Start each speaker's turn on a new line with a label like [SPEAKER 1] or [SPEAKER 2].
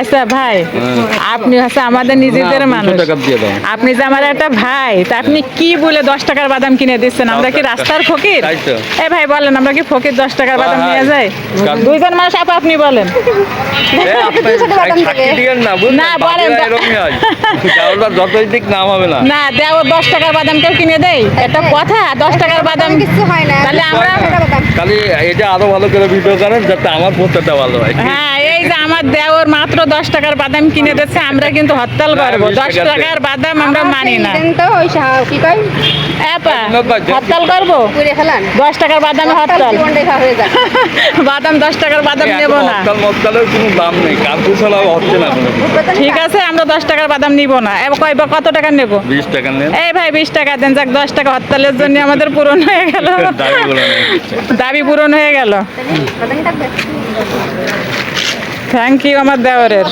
[SPEAKER 1] আচ্ছা ভাই আপনি হচ্ছে আমাদের নিজেদের মানুষ।
[SPEAKER 2] 200 টাকা দিয়ে দাও।
[SPEAKER 1] আপনি যে আমার একটা ভাই তা আপনি কি বলে দশ টাকার বাদাম কিনে দিচ্ছেন? আমরা কি রাস্তার ফকির? এ ভাই বলেন আমরা কি ফকির দশ টাকার বাদাম নিয়ে যাই? দুইজন মানুষ আপা আপনি বলেন।
[SPEAKER 2] না, হয়। না।
[SPEAKER 1] দশ টাকার বাদাম কেউ কিনে দেয়? এটা কথা দশ টাকার বাদাম
[SPEAKER 3] কিছু হয় না।
[SPEAKER 1] তাহলে আমরা
[SPEAKER 2] খালি এটা আরও ভালো করে ভিডিও করেন যাতে আমার প্রচারটা ভালো হয়।
[SPEAKER 1] হ্যাঁ যে আমার দেওর মাত্র দশ টাকার বাদাম কিনে দিচ্ছে আমরা কিন্তু হরতাল করব। দশ টাকার বাদাম আমরা মানি না। হরতাল করব? দশ টাকার বাদাম হরতাল বাদাম দশ টাকার বাদাম নেব না।
[SPEAKER 2] কোনো দাম নেই। হচ্ছে না
[SPEAKER 1] ঠিক আছে আমরা দশ টাকার বাদাম নিব না। এবার কয় বা কত টাকা নেব?
[SPEAKER 2] বিশ টাকা
[SPEAKER 1] এই ভাই বিশ টাকা দেন। যাক দশ টাকা হরতালের জন্য আমাদের পূরণ হয়ে গেল। দাবি পূরণ হয়ে গেল। থ্যাংক ইউ আমার দেওয়ারের